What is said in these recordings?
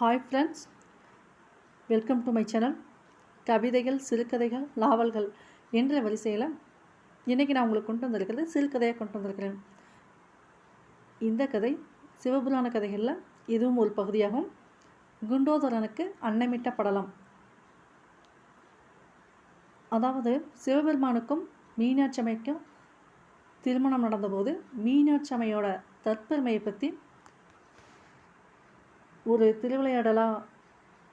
Hi friends welcome to my channel கவிதைகள் சிறுகதைகள் நாவல்கள் என்ற வரிசையில் இன்றைக்கி நான் உங்களுக்கு கொண்டு வந்திருக்கிறது சிறுகதையாக கொண்டு வந்திருக்கிறேன். இந்த கதை சிவபுராண கதைகளில் இதுவும் ஒரு பகுதியாகும். குண்டோதரனுக்கு அன்னமிட்ட படலம். அதாவது சிவபெருமானுக்கும் மீனாட்சி அம்மைக்கும் திருமணம் நடந்தபோது மீனாட்சி அம்மையோட தற்பெருமையை பற்றி ஒரு திருவிளையாடலாக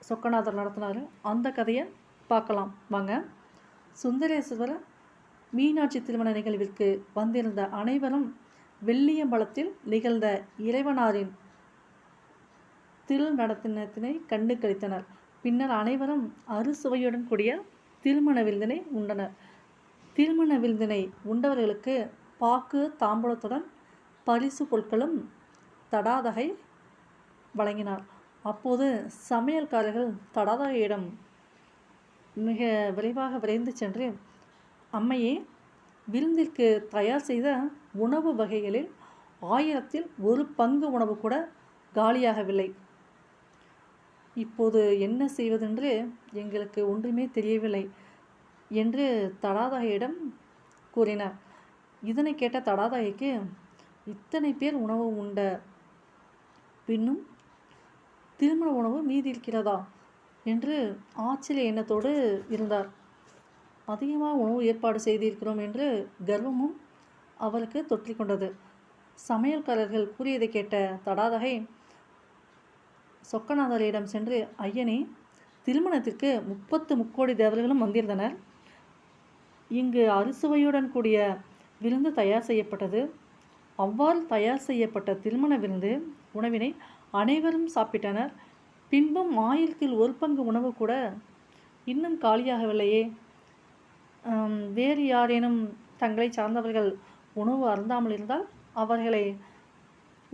சொக்கநாதர் நடத்தினார். அந்த கதையை பார்க்கலாம். வாங்க. சுந்தரேஸ்வரர் மீனாட்சி திருமண நிகழ்விற்கு வந்திருந்த அனைவரும் வெள்ளியம்பலத்தில் நிகழ்ந்த இறைவனாரின் திரு நடத்தினத்தினை கண்டு கழித்தனர் பின்னர் அனைவரும் அறுசுவையுடன் கூடிய திருமண விருந்தினை உண்டனர். திருமண விருந்தினை உண்டவர்களுக்கு பாக்கு தாம்பூலத்துடன் பரிசு பொருட்களும் தடாதகை வழங்கினார். அப்போது சமையல்காரர்கள் தடாதாயிடம் மிக விரைவாக விரைந்து சென்று அம்மையே விருந்திற்கு தயார் செய்த உணவு வகைகளில் ஆயிரத்தில் ஒரு பங்கு உணவு கூட காலியாகவில்லை. இப்போது என்ன செய்வதென்று எங்களுக்கு ஒன்றுமே தெரியவில்லை என்று தடாதாயிடம் கூறினார். இதனை கேட்ட தடாதாயிக்கு இத்தனை பேர் உணவு உண்ட பின்னும் திருமண உணவு மீதி இருக்கிறதா? என்று ஆச்சரிய எண்ணத்தோடு இருந்தார். அதிகமாக உணவு ஏற்பாடு செய்திருக்கிறோம் என்று கர்வமும் அவருக்கு தொற்றிக்கொண்டது சமையல்காரர்கள் கூறியதை கேட்ட தடாதகை சொக்கநாதரிடம் சென்று ஐயனே திருமணத்திற்கு முப்பத்து முக்கோடி தேவர்களும் வந்திருந்தனர். இங்கு அறுசுவையுடன் கூடிய விருந்து தயார் செய்யப்பட்டது. அவ்வாறு தயார் செய்யப்பட்ட திருமண விருந்து உணவினை அனைவரும் சாப்பிட்டனர். பின்பும் ஆயிரத்தில் ஒரு பங்கு உணவு கூட இன்னும் காலியாகவில்லையே. வேறு யாரேனும் தங்களை சார்ந்தவர்கள் உணவு அருந்தாமல் இருந்தால் அவர்களை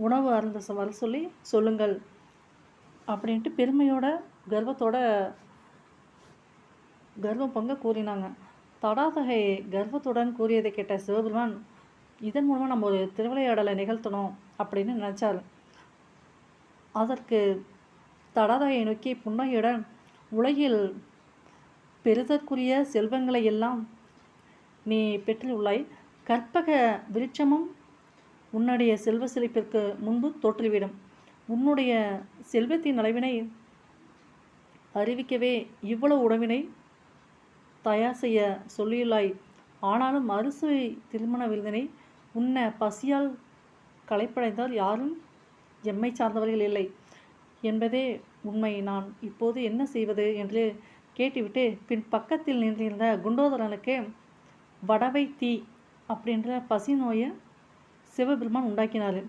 உணவு அருந்த வர சொல்லி சொல்லுங்கள். அப்படின்ட்டு பெருமையோட கர்வத்தோட கர்வம் பொங்க கூறினாங்க. தடாதகை கர்வத்துடன் கூறியதை கேட்ட சிவபெருமான் இதன் மூலமாக நம்ம ஒரு திருவிளையாடலை நிகழ்த்தணும் அப்படின்னு நினச்சார். அதற்கு தடதையை நோக்கி புன்னையுடன் உலகில் பெருதற்குரிய செல்வங்களை எல்லாம் நீ பெற்றுள்ளாய் கற்பக விருட்சமும் உன்னுடைய செல்வ செழிப்பிற்கு முன்பு தோற்றுவிடும் உன்னுடைய செல்வத்தின் அளவினை அறிவிக்கவே இவ்வளவு உணவினை தயார் செய்ய சொல்லியுள்ளாய். ஆனாலும் அரிசி திருமண விருதினை உன்ன பசியால் களைப்படைந்தால் யாரும் எம்மை சார்ந்தவர்கள் இல்லை என்பதே உண்மை. நான் இப்போது என்ன செய்வது என்று கேட்டுவிட்டு பின் பக்கத்தில் நின்றிருந்த குண்டோதரனுக்கு வடவை தீ அப்படின்ற பசி நோயை சிவபெருமான் உண்டாக்கினார்.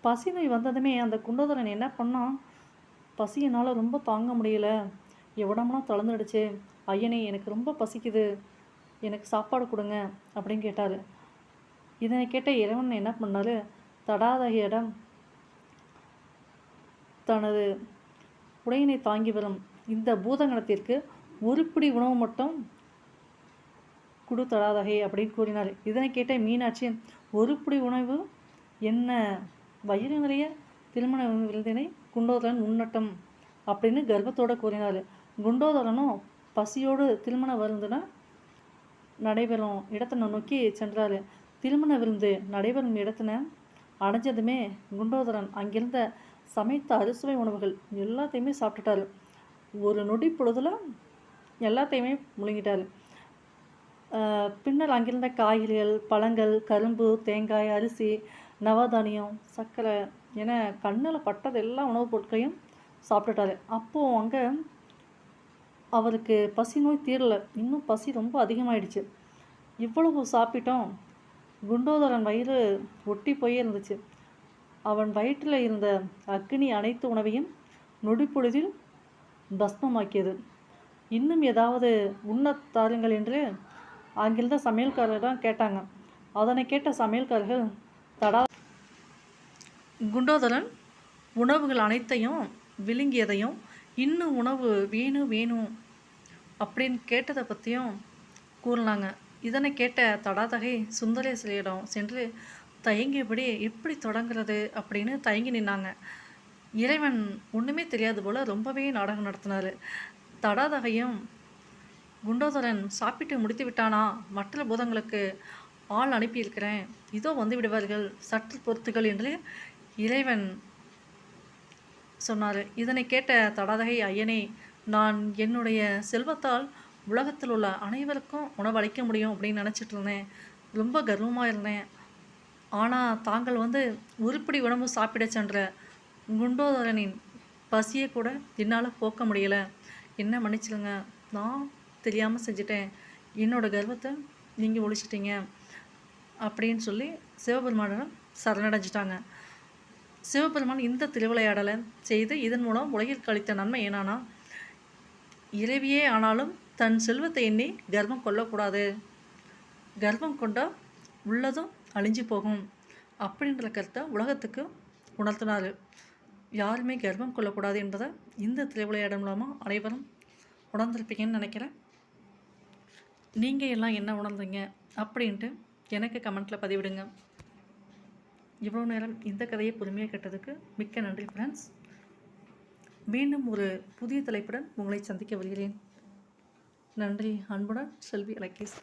பசி நோய் வந்ததுமே அந்த குண்டோதரன் என்ன பண்ணான் பசியினால் ரொம்ப தாங்க முடியல. எவ்வளோமெல்லாம் தளர்ந்துடுச்சு. ஐயனே எனக்கு ரொம்ப பசிக்குது. எனக்கு சாப்பாடு கொடுங்க அப்படின்னு கேட்டார். இதனை கேட்ட இறைவன் என்ன பண்ணார் தடாதகையிடம் தனது உடையினை தாங்கி வரும். இந்த பூதகணத்திற்கு ஒருப்பிடி உணவு மட்டும் குடு தடாதகை அப்படின்னு கூறினார். இதனை கேட்ட மீனாட்சி ஒருப்பிடி உணவு என்ன வயிறு நிறைய திருமண விருந்தினை குண்டோதரன் உண்ணட்டம் அப்படின்னு கர்ப்பத்தோடு கூறினார். குண்டோதரனும் பசியோடு திருமண விருந்தின நடைபெறும் இடத்தினை நோக்கி சென்றார். திருமண விருந்து நடைபெறும் இடத்தின அடைஞ்சதுமே குண்டோதரன் அங்கிருந்த சமைத்த அறுசுவை உணவுகள் எல்லாத்தையுமே சாப்பிட்டுட்டாரு. ஒரு நொடி பொழுதில் எல்லாத்தையுமே முழுங்கிட்டார். பின்னர் அங்கிருந்த காய்கறிகள் பழங்கள் கரும்பு தேங்காய் அரிசி நவதானியம் சர்க்கரை என கண்ணில் பட்டது எல்லா உணவுப் பொருட்களையும் சாப்பிட்டுட்டாரு. அப்போது அங்கே அவருக்கு பசி நோய் தீரலை. இன்னும் பசி ரொம்ப அதிகமாயிடுச்சு. இவ்வளவு சாப்பிட்டோம். குண்டோதரன் வயிறு ஒட்டி போயே இருந்துச்சு அவன் வயிற்றில் இருந்த அக்னி அனைத்து உணவையும் நொடிப்பொழுதில் பஸ்மமாக்கியது. இன்னும் ஏதாவது உண்ண தாருங்கள் என்று அங்கிருந்த சமையல்காரரிடம் கேட்டாங்க. அதனை கேட்ட சமையல்காரர்கள் தடா குண்டோதரன் உணவுகள் அனைத்தையும் விழுங்கியதையும் இன்னும் உணவு வேணும் வேணும் அப்படின்னு கேட்டதை பற்றியும் கூறினாங்க. இதனை கேட்ட தடாதகை சுந்தரேஸ்வரியிடம் சென்று தயங்கியபடி எப்படி தொடங்குறது அப்படின்னு தயங்கி நின்னாங்க. இறைவன் ஒன்றுமே தெரியாது போல் ரொம்பவே நாடகம் நடத்தினார். தடாதகையும் குண்டோதரன் சாப்பிட்டு முடித்து விட்டானா? மற்ற பூதங்களுக்கு ஆள் அனுப்பியிருக்கிறேன். இதோ வந்து விடுவார்கள் சற்று பொறுத்துகள் என்று இறைவன் சொன்னார். இதனை கேட்ட தடாதகை ஐயனே நான் என்னுடைய செல்வத்தால் உலகத்தில் உள்ள அனைவருக்கும் உணவளிக்க முடியும் அப்படின்னு நினச்சிட்டு இருந்தேன். ரொம்ப கர்வமாக இருந்தேன். ஆனால் தாங்கள் வந்து உருப்படி உணவு சாப்பிட சென்ற குண்டோதரனின் பசியை கூட என்னால் போக்க முடியலை. என்ன மன்னிச்சிடுங்க. நான் தெரியாமல் செஞ்சிட்டேன். என்னோட கர்வத்தை நீங்கள் ஒழிச்சிட்டிங்க. அப்படின்னு சொல்லி சிவபெருமானிடம் சரணடைஞ்சிட்டாங்க. சிவபெருமான் இந்த திருவிளையாடலை செய்து இதன் மூலம் உலகிற்கு அளித்த நன்மை என்னன்னா இரவியே ஆனாலும் தன் செல்வத்தை எண்ணி கர்வம் கொள்ளக்கூடாது. கர்வம் கொண்டால் உள்ளதும் அழிஞ்சு போகும் அப்படின்ற கருத்தை உலகத்துக்கு உணர்த்தினார். யாருமே கர்வம் கொள்ளக்கூடாது என்பதை இந்த திருவிளையாடல் மூலமாக அனைவரும் உணர்ந்திருப்பீங்கன்னு நினைக்கிறேன். நீங்கள் எல்லாம் என்ன உணர்ந்தீங்க அப்படின்ட்டு எனக்கு கமெண்ட்டில் பதிவிடுங்க. இவ்வளோ நேரம் இந்த கதையை பொறுமையாக கேட்டதுக்கு மிக்க நன்றி ஃப்ரெண்ட்ஸ் மீண்டும் ஒரு புதிய தலைப்புடன் உங்களை சந்திக்க வருகிறேன் நன்றி அன்புடன் செல்வி அலக்கேஸ்